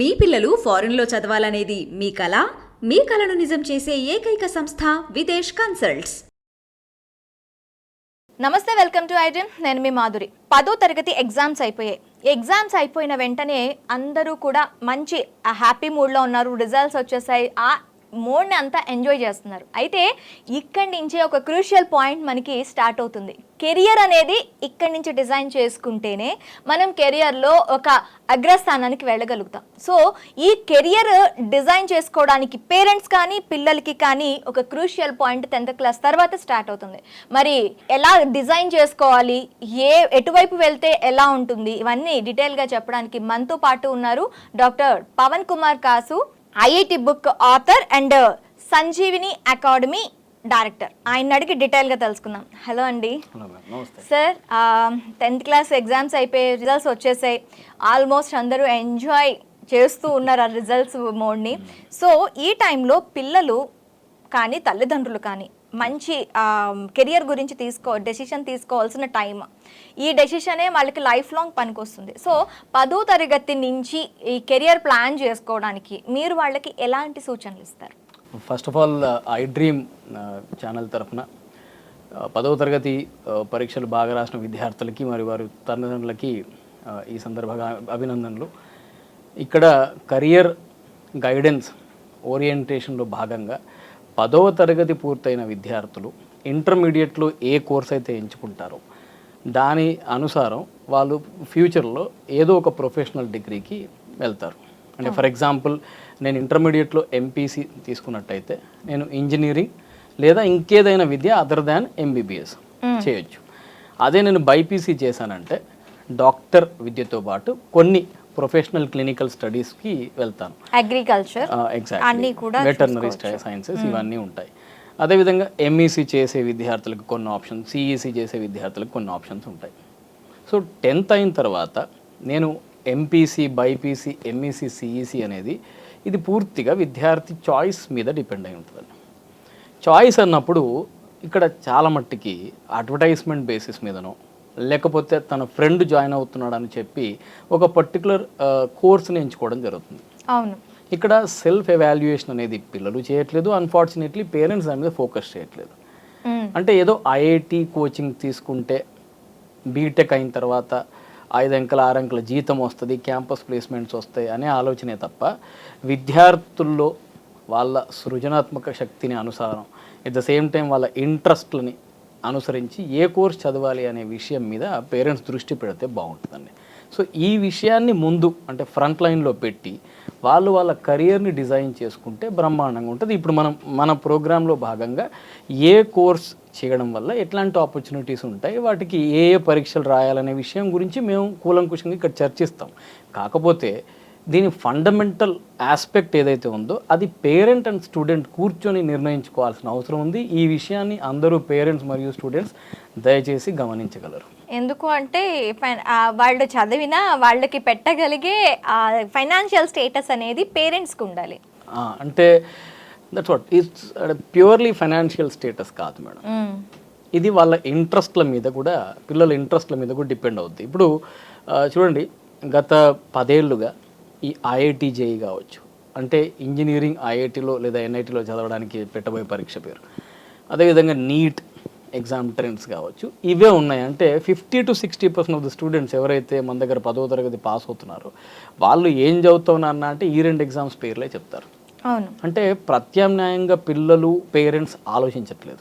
మీ పిల్లలు ఫారెన్లో చదవాలనేది మీ కళ మీ కళను నిజం చేసే ఏకైక సంస్థ విదేశ్ కన్సల్ట్స్. నమస్తే వెల్కమ్ టు ఐడ్రీమ్ నేను మీ మాధురి. పదో తరగతి ఎగ్జామ్స్ అయిపోయాయి. ఎగ్జామ్స్ అయిపోయిన వెంటనే అందరూ కూడా మంచి హ్యాపీ మూడ్లో ఉన్నారు. రిజల్ట్స్ వచ్చేసాయి. ఆ మూడ్ని అంతా ఎంజాయ్ చేస్తున్నారు. అయితే ఇక్కడి నుంచే ఒక క్రూషియల్ పాయింట్ మనకి స్టార్ట్ అవుతుంది. కెరియర్ అనేది ఇక్కడి నుంచి డిజైన్ చేసుకుంటేనే మనం కెరియర్లో ఒక అగ్రస్థానానికి వెళ్ళగలుగుతాం. సో ఈ కెరియర్ డిజైన్ చేసుకోవడానికి పేరెంట్స్ కానీ పిల్లలకి కానీ ఒక క్రూషియల్ పాయింట్ టెన్త్ క్లాస్ తర్వాత స్టార్ట్ అవుతుంది. మరి ఎలా డిజైన్ చేసుకోవాలి? ఏ ఎటువైపు వెళ్తే ఎలా ఉంటుంది? ఇవన్నీ డీటెయిల్గా చెప్పడానికి మనతో పాటు ఉన్నారు doctor Pavan Kumar Kasu IIT book author and Sanjeevini academy director. ఆయన అడిగి డీటెయిల్గా తెలుసుకుందాం. హలో అండి. సార్ టెన్త్ క్లాస్ ఎగ్జామ్స్ అయిపోయి రిజల్ట్స్ వచ్చేసాయి. ఆల్మోస్ట్ అందరూ ఎంజాయ్ చేస్తూ ఉన్నారు ఆ రిజల్ట్స్ మోడ్ని. సో ఈ టైంలో పిల్లలు కానీ తల్లిదండ్రులు కానీ మంచి కెరియర్ గురించి తీసుకో డెసిషన్ తీసుకోవాల్సిన టైం ఈ డెసిషనే వాళ్ళకి లైఫ్ లాంగ్ పనికొస్తుంది. సో పదో తరగతి నుంచి ఈ కెరియర్ ప్లాన్ చేసుకోవడానికి మీరు వాళ్ళకి ఎలాంటి సూచనలు ఇస్తారు? First of all I dream channel తరఫున పదవ తరగతి పరీక్షలు బాగా రాసిన విద్యార్థులకి మరియు వారి తల్లిదండ్రులకి ఈ సందర్భంగా అభినందనలు. ఇక్కడ కెరియర్ గైడెన్స్ ఓరియంటేషన్లో భాగంగా పదవ తరగతి పూర్తయిన విద్యార్థులు ఇంటర్మీడియట్లో ఏ కోర్స్ అయితే ఎంచుకుంటారో దాని అనుసారం వాళ్ళు ఫ్యూచర్లో ఏదో ఒక ప్రొఫెషనల్ డిగ్రీకి వెళ్తారు. అంటే ఫర్ ఎగ్జాంపుల్ నేను ఇంటర్మీడియట్లో ఎంపీసీ తీసుకున్నట్టయితే నేను ఇంజనీరింగ్ లేదా ఇంకేదైనా విద్య అదర్ దాన్ ఎంబీబీఎస్ చేయొచ్చు. అదే నేను బైపీసీ చేశానంటే డాక్టర్ విద్యతో పాటు కొన్ని ప్రొఫెషనల్ క్లినికల్ స్టడీస్కి వెళ్తాను. అగ్రికల్చర్ అన్నీ కూడా వెటర్నరీ సైన్సెస్ ఇవన్నీ ఉంటాయి. అదేవిధంగా ఎంఈసీ చేసే విద్యార్థులకు కొన్ని ఆప్షన్స్ సిఈసీ చేసే విద్యార్థులకు కొన్ని ఆప్షన్స్ ఉంటాయి. సో టెన్త్ అయిన తర్వాత నేను ఎంపీసీ బైపీసీ ఎంఈసీ సిఈసీ అనేది ఇది పూర్తిగా విద్యార్థి చాయిస్ మీద డిపెండ్ అయి ఉంటుందండి. చాయిస్ అన్నప్పుడు ఇక్కడ చాలా మట్టికి అడ్వర్టైజ్మెంట్ బేసిస్ మీదనో లేకపోతే తన ఫ్రెండ్ జాయిన్ అవుతున్నాడు అని చెప్పి ఒక పర్టికులర్ కోర్స్ని ఎంచుకోవడం జరుగుతుంది. అవును. ఇక్కడ సెల్ఫ్ ఎవాల్యుయేషన్ అనేది పిల్లలు చేయట్లేదు. అన్ఫార్చునేట్లీ పేరెంట్స్ దాని మీద ఫోకస్ చేయట్లేదు. అంటే ఏదో ఐఐటి కోచింగ్ తీసుకుంటే బీటెక్ అయిన తర్వాత ఐదు అంకెల ఆరు అంకెల జీతం వస్తుంది క్యాంపస్ ప్లేస్మెంట్స్ వస్తాయి అనే ఆలోచనే తప్ప విద్యార్థుల్లో వాళ్ళ సృజనాత్మక శక్తిని అనుసారం ఎట్ ద సేమ్ టైం వాళ్ళ ఇంట్రెస్ట్లని అనుసరించి ఏ కోర్స్ చదవాలి అనే విషయం మీద పేరెంట్స్ దృష్టి పెడితే బాగుంటుందండి. సో ఈ విషయాన్ని ముందు అంటే ఫ్రంట్ లైన్లో పెట్టి వాళ్ళు వాళ్ళ కెరియర్ని డిజైన్ చేసుకుంటే బ్రహ్మాండంగా ఉంటుంది. ఇప్పుడు మనం మన ప్రోగ్రాంలో భాగంగా ఏ కోర్స్ చేయడం వల్ల ఎట్లాంటి ఆపర్చునిటీస్ ఉంటాయి వాటికి ఏ ఏ పరీక్షలు రాయాలనే విషయం గురించి మేము కూలంకుషంగా ఇక్కడ చర్చిస్తాం. కాకపోతే దీని ఫండమెంటల్ ఆస్పెక్ట్ ఏదైతే ఉందో అది పేరెంట్ అండ్ స్టూడెంట్ కూర్చొని నిర్ణయించుకోవాల్సిన అవసరం ఉంది. ఈ విషయాన్ని అందరూ పేరెంట్స్ మరియు స్టూడెంట్స్ దయచేసి గమనించగలరు. ఎందుకు అంటే వాళ్ళు చదివిన వాళ్ళకి పెట్టగలిగే ఫైనాన్షియల్ స్టేటస్ అనేది పేరెంట్స్కి ఉండాలి. అంటే that's what it's purely financial status కాదు మేడం. ఇది వాళ్ళ ఇంట్రెస్ట్ల మీద కూడా పిల్లల ఇంట్రెస్ట్ల మీద కూడా డిపెండ్ అవుద్ది. ఇప్పుడు చూడండి గత పదేళ్ళుగా ఈ ఐఐటి జేఈ కావచ్చు. అంటే ఇంజనీరింగ్ ఐఐటిలో లేదా ఎన్ఐటిలో చదవడానికి పెట్టబోయే పరీక్ష పేరు. అదేవిధంగా నీట్ ఎగ్జామ్ ట్రెండ్స్ కావచ్చు. ఇవే ఉన్నాయి. అంటే fifty to sixty percent of the students ఎవరైతే మన దగ్గర పదవ తరగతి పాస్ అవుతున్నారో వాళ్ళు ఏం చదువుతున్నా అంటే ఈ రెండు ఎగ్జామ్స్ పేర్లే చెప్తారు. అవును. అంటే ప్రత్యామ్నాయంగా పిల్లలు పేరెంట్స్ ఆలోచించట్లేదు.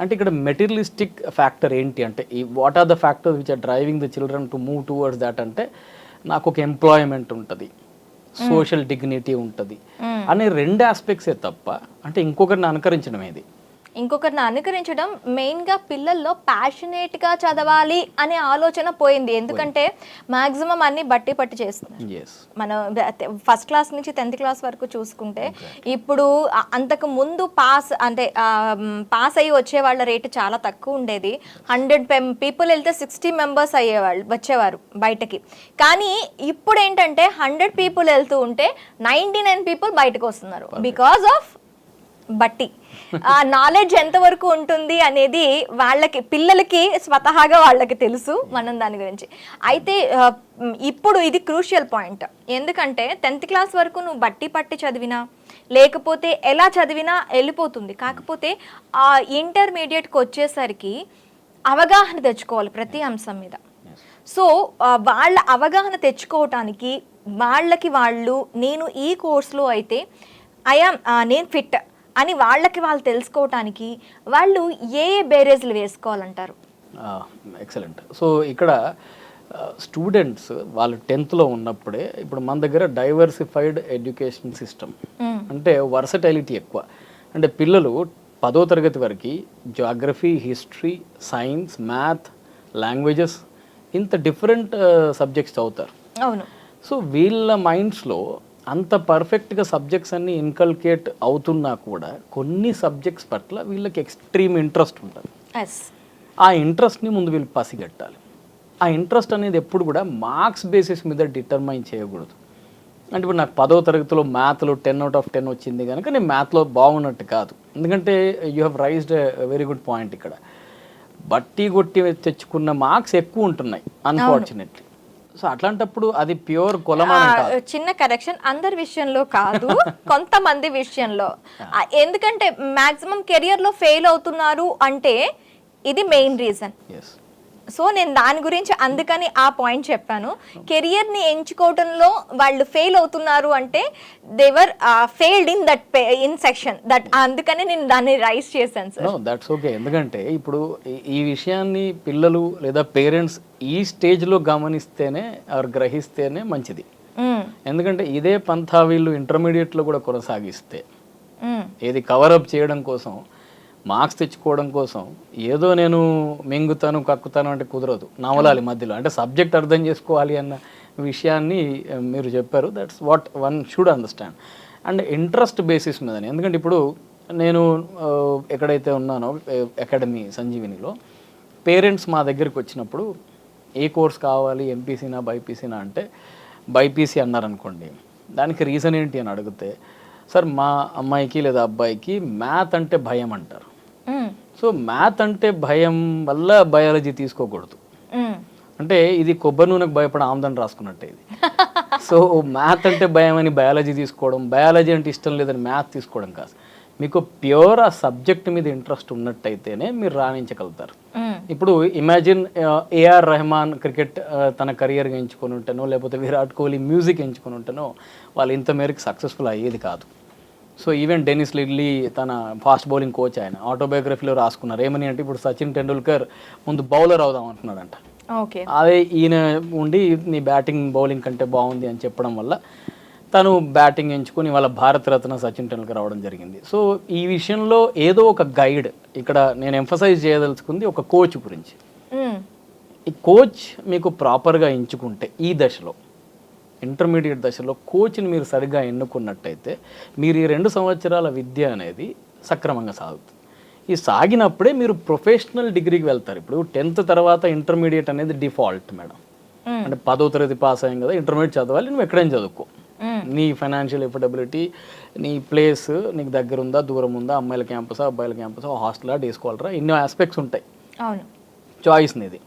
అంటే ఇక్కడ మెటీరియలిస్టిక్ ఫ్యాక్టర్ ఏంటి అంటే ఈ what are the factors which are driving the children to move towards that అంటే నాకు ఒక ఎంప్లాయ్మెంట్ ఉంటుంది. సోషల్ డిగ్నిటీ ఉంటుంది. అనే రెండు ఆస్పెక్ట్సే తప్ప అంటే ఇంకొకరిని అనుకరించడం ఏది ఇంకొకరిని అనుకరించడం మెయిన్గా పిల్లల్లో ప్యాషనేట్గా చదవాలి అనే ఆలోచన పోయింది. ఎందుకంటే మాక్సిమం అన్ని బట్టి పట్టి ఎస్ మనం ఫస్ట్ క్లాస్ నుంచి టెన్త్ క్లాస్ వరకు చూసుకుంటే ఇప్పుడు అంతకు ముందు పాస్ అంటే పాస్ అయ్యి వచ్చే వాళ్ళ రేటు చాలా తక్కువ ఉండేది. హండ్రెడ్ పీపుల్ వెళ్తే సిక్స్టీ మెంబర్స్ అయ్యేవాళ్ళు వచ్చేవారు బయటకి. కానీ ఇప్పుడు ఏంటంటే హండ్రెడ్ పీపుల్ వెళ్తూ ఉంటే నైంటీ నైన్ పీపుల్ బయటకు వస్తున్నారు. బికాస్ ఆఫ్ బట్టి. ఆ నాలెడ్జ్ ఎంతవరకు ఉంటుంది అనేది వాళ్ళకి పిల్లలకి స్వతహాగా వాళ్ళకి తెలుసు మనం దాని గురించి. అయితే ఇప్పుడు ఇది క్రూషియల్ పాయింట్ ఎందుకంటే టెన్త్ క్లాస్ వరకు నువ్వు బట్టి పట్టి చదివినా లేకపోతే ఎలా చదివినా వెళ్ళిపోతుంది. కాకపోతే ఆ ఇంటర్మీడియట్కి వచ్చేసరికి అవగాహన తెచ్చుకోవాలి ప్రతి అంశం మీద. సో వాళ్ళ అవగాహన తెచ్చుకోవటానికి వాళ్ళకి వాళ్ళు నేను ఈ కోర్సులో అయితే ఐఆమ్ నేను ఫిట్ అని వాళ్ళకి వాళ్ళు తెలుసుకోవటానికి వాళ్ళు ఏ ఏ బేరేజ్లు వేసుకోవాలంటారు? ఎక్సలెంట్ సో ఇక్కడ స్టూడెంట్స్ వాళ్ళు టెన్త్లో ఉన్నప్పుడే ఇప్పుడు మన దగ్గర డైవర్సిఫైడ్ ఎడ్యుకేషన్ సిస్టమ్ అంటే వర్సటైలిటీ ఎక్కువ. అంటే పిల్లలు పదో తరగతి వరకు geography history science math languages ఇంత డిఫరెంట్ సబ్జెక్ట్స్ చదువుతారు. అవును. సో వీళ్ళ మైండ్స్లో అంత పర్ఫెక్ట్గా సబ్జెక్ట్స్ అన్ని ఇన్కల్కేట్ అవుతున్నా కూడా కొన్ని సబ్జెక్ట్స్ పట్ల వీళ్ళకి ఎక్స్ట్రీమ్ ఇంట్రెస్ట్ ఉంటుంది. ఎస్ ఆ ఇంట్రెస్ట్ని ముందు వీళ్ళు పసిగట్టాలి. ఆ ఇంట్రెస్ట్ అనేది ఎప్పుడు కూడా మార్క్స్ బేసిస్ మీద డిటర్మైన్ చేయకూడదు. అంటే ఇప్పుడు నాకు పదో తరగతిలో మ్యాథ్లో టెన్ అవుట్ ఆఫ్ టెన్ వచ్చింది కనుక నేను మ్యాథ్లో బాగున్నట్టు కాదు. ఎందుకంటే you have raised very good point ఇక్కడ. బట్టి కొట్టి తెచ్చుకున్న మార్క్స్ ఎక్కువ ఉంటున్నాయి అన్ఫార్చునేట్లీ సో అట్లాంటప్పుడు అది ప్యూర్ కాదు చిన్న కరెక్షన్ అందరి విషయంలో కాదు కొంతమంది విషయంలో. ఎందుకంటే మాక్సిమం కెరియర్లో ఫెయిల్ అవుతున్నారు అంటే ఇది మెయిన్ రీజన్. సో నేను దాని గురించి అందుకని ఆ పాయింట్ చెప్పాను. కెరియర్ని ఎంచుకోవడంలో వాళ్ళు ఫెయిల్ అవుతున్నారు అంటే they were failed in that in section that అందుకని నేను దాన్ని రైస్ చేశాను సార్ దట్స్ ఓకే ఎందుకంటే ఇప్పుడు ఈ- ఈ విషయాన్ని పిల్లలు లేదా పేరెంట్స్ ఈ స్టేజ్లో గమనిస్తేనే ఆర్ గ్రహిస్తేనే మంచిది. ఎందుకంటే ఇదే పంథా వీళ్ళు ఇంటర్మీడియట్లో కూడా కొనసాగిస్తే ఏది కవరప్ చేయడం కోసం మార్క్స్ తెచ్చుకోవడం కోసం ఏదో నేను మింగుతాను కక్కుతాను అంటే కుదరదు. నవలాలి మధ్యలో. అంటే సబ్జెక్ట్ అర్థం చేసుకోవాలి అన్న విషయాన్ని మీరు చెప్పారు. That's what one should understand and interest basis మీద ఎందుకంటే ఇప్పుడు నేను ఎక్కడైతే ఉన్నానో అకాడమీ సంజీవినిలో పేరెంట్స్ మా దగ్గరికి వచ్చినప్పుడు ఏ కోర్స్ కావాలి ఎంపీసీనా బైపీసీనా అంటే బైపీసీ అన్నారనుకోండి. దానికి రీజన్ ఏంటి అని అడిగితే సార్ మా అమ్మాయికి లేదా అబ్బాయికి మ్యాథ్ అంటే భయం అంటారు. సో మ్యాథ్ అంటే భయం వల్ల బయాలజీ తీసుకోకూడదు. అంటే ఇది కొబ్బరి నూనెకు భయపడ ఆమ్దాన్ని రాసుకున్నట్టే ఇది. సో మ్యాథ్ అంటే భయం అని బయాలజీ తీసుకోవడం బయాలజీ అంటే ఇష్టం లేదని మ్యాథ్ తీసుకోవడం కాదు. మీకు ప్యూర్ ఆ సబ్జెక్ట్ మీద ఇంట్రెస్ట్ ఉన్నట్టయితేనే మీరు రాణించగలుగుతారు. ఇప్పుడు ఇమాజిన్ ఏఆర్ రెహమాన్ క్రికెట్ తన కెరియర్గా ఎంచుకొని ఉంటేనో లేకపోతే విరాట్ కోహ్లీ మ్యూజిక్ ఎంచుకొని ఉంటేనో వాళ్ళు ఇంత మేరకు సక్సెస్ఫుల్ అయ్యేది కాదు. సో ఈవెన్ డెనిస్ లిడ్లీ తన ఫాస్ట్ బౌలింగ్ కోచ్ ఆయన ఆటోబయోగ్రఫీలో రాసుకున్నారు. ఏమని అంటే ఇప్పుడు సచిన్ టెండూల్కర్ ముందు బౌలర్ అవుదాం అంటున్నాడంట. ఓకే. అదే ఈయన ఉండి నీ బ్యాటింగ్ బౌలింగ్ కంటే బాగుంది అని చెప్పడం వల్ల తను బ్యాటింగ్ ఎంచుకొని వాళ్ళ భారత రత్న సచిన్ టెండూల్కర్ రావడం జరిగింది. సో ఈ విషయంలో ఏదో ఒక గైడ్ ఇక్కడ నేను ఎంఫసైజ్ చేయదలుచుకుంది ఒక కోచ్ గురించి. ఈ కోచ్ మీకు ప్రాపర్గా ఎంచుకుంటే ఈ దశలో ఇంటర్మీడియట్ దశలో కోచ్ని మీరు సరిగ్గా ఎన్నుకున్నట్టయితే మీరు ఈ రెండు సంవత్సరాల విద్య అనేది సక్రమంగా సాగుతుంది. ఈ సాగినప్పుడే మీరు ప్రొఫెషనల్ డిగ్రీకి వెళ్తారు. ఇప్పుడు టెన్త్ తర్వాత ఇంటర్మీడియట్ అనేది డిఫాల్ట్ మేడం. అంటే పదో తరగతి పాస్ అయ్యాం కదా ఇంటర్మీడియట్ చదవాలి నువ్వు ఎక్కడైనా చదువుకో. నీ ఫైనాన్షియల్ ఎఫర్డబిలిటీ నీ ప్లేస్ నీకు దగ్గర ఉందా దూరం ఉందా అమ్మాయిల క్యాంపస్ అబ్బాయిల క్యాంపస్ హాస్టలా డే స్కాలరా ఎన్నో ఆస్పెక్ట్స్ ఉంటాయి. అవును. చాయిస్ నీది.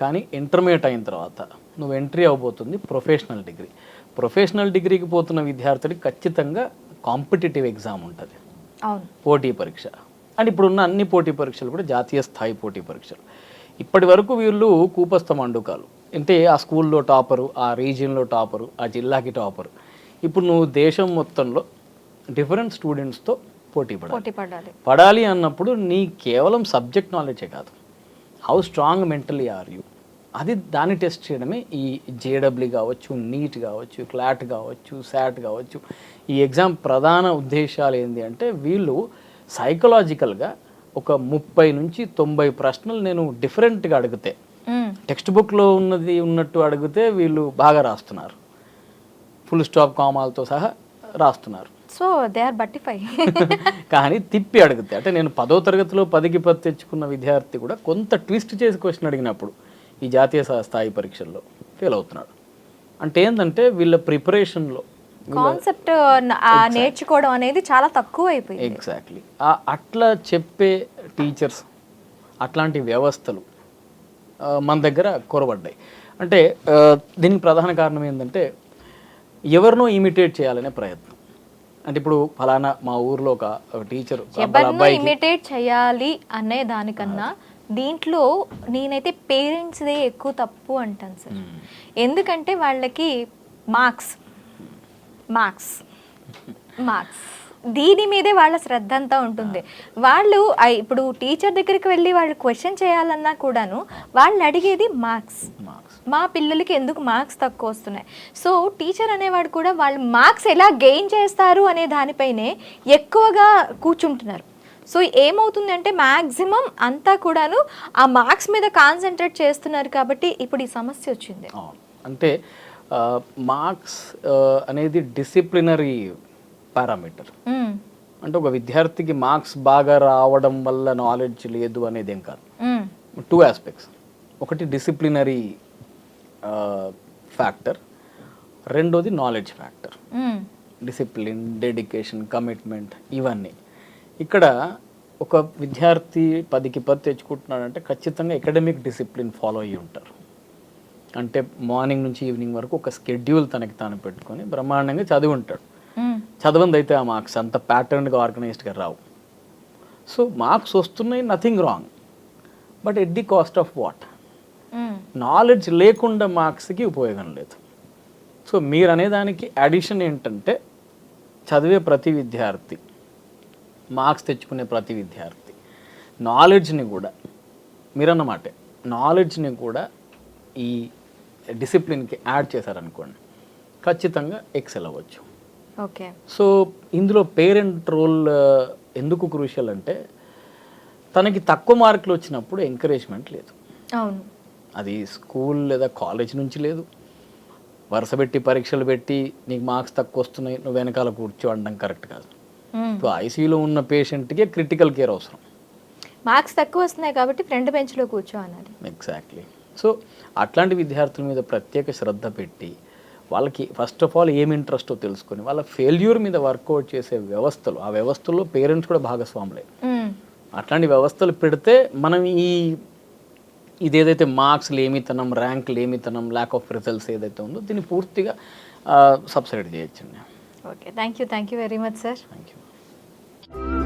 కానీ ఇంటర్మీడియట్ అయిన తర్వాత నువ్వు ఎంట్రీ అవబోతుంది ప్రొఫెషనల్ డిగ్రీ. ప్రొఫెషనల్ డిగ్రీకి పోతున్న విద్యార్థుడికి ఖచ్చితంగా కాంపిటేటివ్ ఎగ్జామ్ ఉంటుంది. పోటీ పరీక్ష. అండ్ ఇప్పుడున్న అన్ని పోటీ పరీక్షలు కూడా జాతీయ స్థాయి పోటీ పరీక్షలు. ఇప్పటి వరకు వీళ్ళు కూపస్థ మండుకాలు. అంటే ఆ స్కూల్లో టాపరు ఆ రీజియన్లో టాపరు ఆ జిల్లాకి టాపరు. ఇప్పుడు నువ్వు దేశం మొత్తంలో డిఫరెంట్ స్టూడెంట్స్తో పోటీ పడాలి. పడాలి. అన్నప్పుడు నీ కేవలం సబ్జెక్ట్ నాలెడ్జే కాదు. How strong mentally are you అది దాన్ని టెస్ట్ చేయడమే. ఈ జేడబ్ల్యూ కావచ్చు నీట్ కావచ్చు క్లాట్ కావచ్చు శాట్ కావచ్చు. ఈ ఎగ్జామ్ ప్రధాన ఉద్దేశాలు ఏంటి అంటే వీళ్ళు సైకలాజికల్గా ఒక ముప్పై నుంచి తొంభై ప్రశ్నలు నేను డిఫరెంట్గా అడిగితే. టెక్స్ట్ బుక్లో ఉన్నది ఉన్నట్టు అడిగితే వీళ్ళు బాగా రాస్తున్నారు. ఫుల్ స్టాప్ కామాలతో సహా రాస్తున్నారు. So they are బట్టిఫై. కానీ తిప్పి అడిగితే అంటే నేను పదో తరగతిలో పదికి పది తెచ్చుకున్న విద్యార్థి కూడా కొంత ట్విస్ట్ చేసి క్వశ్చన్ అడిగినప్పుడు ఈ జాతీయ స్థా- స్థాయి పరీక్షల్లో ఫెయిల్ అవుతున్నాడు. అంటే ఏంటంటే వీళ్ళ ప్రిపరేషన్లో కాన్సెప్ట్ నేర్చుకోవడం అనేది చాలా తక్కువ అయిపోయింది ఎగ్జాక్ట్లీ అట్లా చెప్పే టీచర్స్ అట్లాంటి వ్యవస్థలు మన దగ్గర కొరబడ్డాయి. అంటే దీనికి ప్రధాన కారణం ఏంటంటే ఎవరినో ఇమిటేట్ చేయాలనే ప్రయత్నం. అంటే ఇప్పుడు ఫలానా మా ఊర్లో ఒక టీచర్ ఇమిటేట్ చేయాలి అనే దానికన్నా దీంట్లో నేనైతే పేరెంట్స్దే ఎక్కువ తప్పు అంటాను సార్. ఎందుకంటే వాళ్ళకి మార్క్స్. మార్క్స్. మార్క్స్. దీని మీదే వాళ్ళ శ్రద్ధ అంతా ఉంటుంది. వాళ్ళు ఇప్పుడు టీచర్ దగ్గరికి వెళ్ళి వాళ్ళు క్వశ్చన్ చేయాలన్నా కూడాను వాళ్ళు అడిగేది మార్క్స్. మా పిల్లలకి ఎందుకు మార్క్స్ తక్కువ వస్తున్నాయి? సో టీచర్ అనేవాడు కూడా వాళ్ళు మార్క్స్ ఎలా గెయిన్ చేస్తారు అనే దానిపైనే ఎక్కువగా కూర్చుంటున్నారు. సో ఏమవుతుంది అంటే మ్యాక్సిమం అంతా కూడాను ఆ మార్క్స్ మీద కాన్సన్ట్రేట్ చేస్తున్నారు కాబట్టి ఇప్పుడు ఈ సమస్య వచ్చింది. అంటే మార్క్స్ అనేది డిసిప్లినరీ పారామీటర్. అంటే ఒక విద్యార్థికి మార్క్స్ బాగా రావడం వల్ల నాలెడ్జ్ లేదు అనేది ఏం కాదు. Two aspects. ఒకటి డిసిప్లినరీ ఫ్యాక్టర్. రెండోది knowledge factor. Discipline dedication commitment ఇవన్నీ. ఇక్కడ ఒక విద్యార్థి పదికి పది తెచ్చుకుంటున్నాడంటే ఖచ్చితంగా అకాడమిక్ డిసిప్లిన్ ఫాలో అయ్యి ఉంటారు. అంటే మార్నింగ్ నుంచి ఈవినింగ్ వరకు ఒక స్కెడ్యూల్ తనకి తాను పెట్టుకొని బ్రహ్మాండంగా చదివి ఉంటాడు. మ్మ్. చదవంది అయితే ఆ మార్క్స్ అంత ప్యాటర్న్గా ఆర్గనైజ్డ్గా రావు. సో మార్క్స్ వస్తున్నాయి nothing wrong but at the cost of what. Knowledge లేకుండా మార్క్స్కి ఉపయోగం లేదు. సో మీరు అనేదానికి అడిషన్ ఏంటంటే చదివే ప్రతి విద్యార్థి మార్క్స్ తెచ్చుకునే ప్రతి విద్యార్థి. నాలెడ్జ్ని కూడా మీరన్నమాటే నాలెడ్జ్ని కూడా ఈ డిసిప్లిన్కి యాడ్ చేశారనుకోండి ఖచ్చితంగా ఎక్సెల్ అవ్వచ్చు. ఓకే. సో ఇందులో పేరెంట్ రోల్ ఎందుకు క్రూషియల్ అంటే తనకి తక్కువ మార్కులు వచ్చినప్పుడు ఎంకరేజ్మెంట్ లేదు. అవును. అది స్కూల్ లేదా కాలేజ్ నుంచి లేదు. వరుస పెట్టి పరీక్షలు పెట్టి నీకు మార్క్స్ తక్కువ వస్తున్నాయి నువ్వు వెనకాల కూర్చో అనడం కరెక్ట్ కాదు. ఇప్పుడు ఐసీయూలో ఉన్న పేషెంట్కి క్రిటికల్ కేర్ అవసరం. మార్క్స్ తక్కువ వస్తున్నాయి కాబట్టి ఫ్రంట్ బెంచ్లో కూర్చో అన్నది. ఎగ్జాక్ట్లీ. సో అట్లాంటి విద్యార్థుల మీద ప్రత్యేక శ్రద్ధ పెట్టి వాళ్ళకి ఫస్ట్ ఆఫ్ ఆల్ ఏం ఇంట్రెస్టో తెలుసుకొని వాళ్ళ ఫెయిల్యూర్ మీద వర్కౌట్ చేసే వ్యవస్థలు ఆ వ్యవస్థల్లో పేరెంట్స్ కూడా భాగస్వాములే. అట్లాంటి వ్యవస్థలు పెడితే మనం ఈ ఇదేదైతే మార్క్స్ లేమితనం ర్యాంక్ లేమితనం ల్యాక్ ఆఫ్ రిజల్ట్స్ ఏదైతే ఉందో దీన్ని పూర్తిగా సబ్సైడ్ చేయొచ్చండి. Okay. Thank you thank you very much sir. Thank you Bye.